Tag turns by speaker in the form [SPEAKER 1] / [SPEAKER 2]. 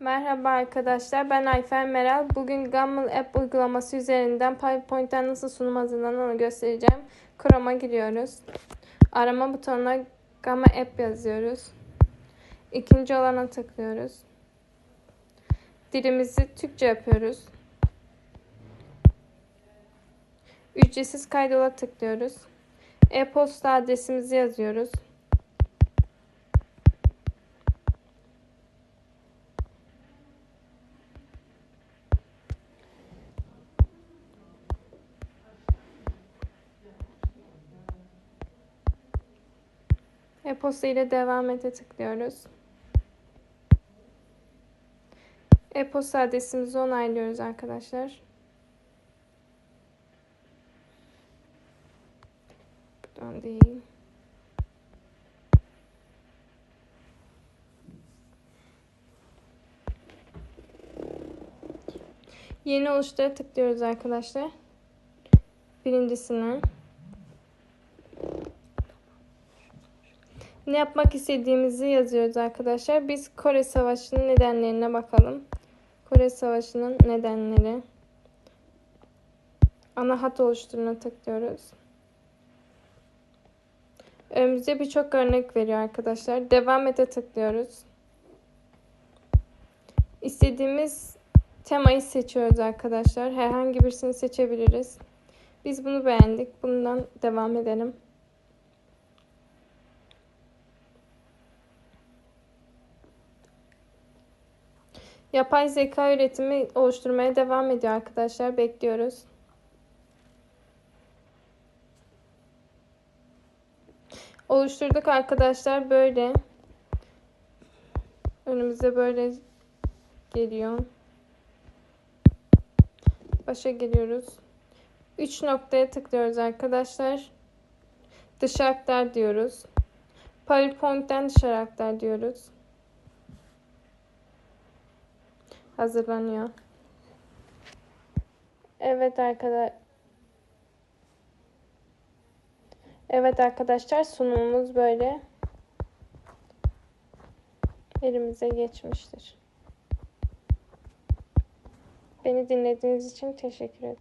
[SPEAKER 1] Merhaba arkadaşlar, ben Ayfer Meral. Bugün Gummel App uygulaması üzerinden PowerPoint'ten nasıl sunum hazırlanır onu göstereceğim. Chrome'a giriyoruz. Arama butonuna Gamma App yazıyoruz. İkinci olana tıklıyoruz. Dilimizi Türkçe yapıyoruz. Ücretsiz kaydola tıklıyoruz. E-posta adresimizi yazıyoruz. E-posta ile devam ete tıklıyoruz. E-posta adresimizi onaylıyoruz arkadaşlar. Buradan değil. Yeni oluştura tıklıyoruz arkadaşlar. Birincisine. Ne yapmak istediğimizi yazıyoruz arkadaşlar. Biz Kore Savaşı'nın nedenlerine bakalım. Kore Savaşı'nın nedenleri. Ana hat oluşturuna tıklıyoruz. Önümüze birçok örnek veriyor arkadaşlar. Devam ete tıklıyoruz. İstediğimiz temayı seçiyoruz arkadaşlar. Herhangi birisini seçebiliriz. Biz bunu beğendik. Bundan devam edelim. Yapay zeka üretimi oluşturmaya devam ediyor arkadaşlar. Bekliyoruz. Oluşturduk arkadaşlar böyle. Önümüze böyle geliyor. Başa geliyoruz. 3 noktaya tıklıyoruz arkadaşlar. Aktar diyoruz. PowerPoint'ten aktar diyoruz. Hazırlanıyor. Evet arkadaşlar. Evet arkadaşlar sunumumuz böyle elimize geçmiştir. Beni dinlediğiniz için teşekkür ederim.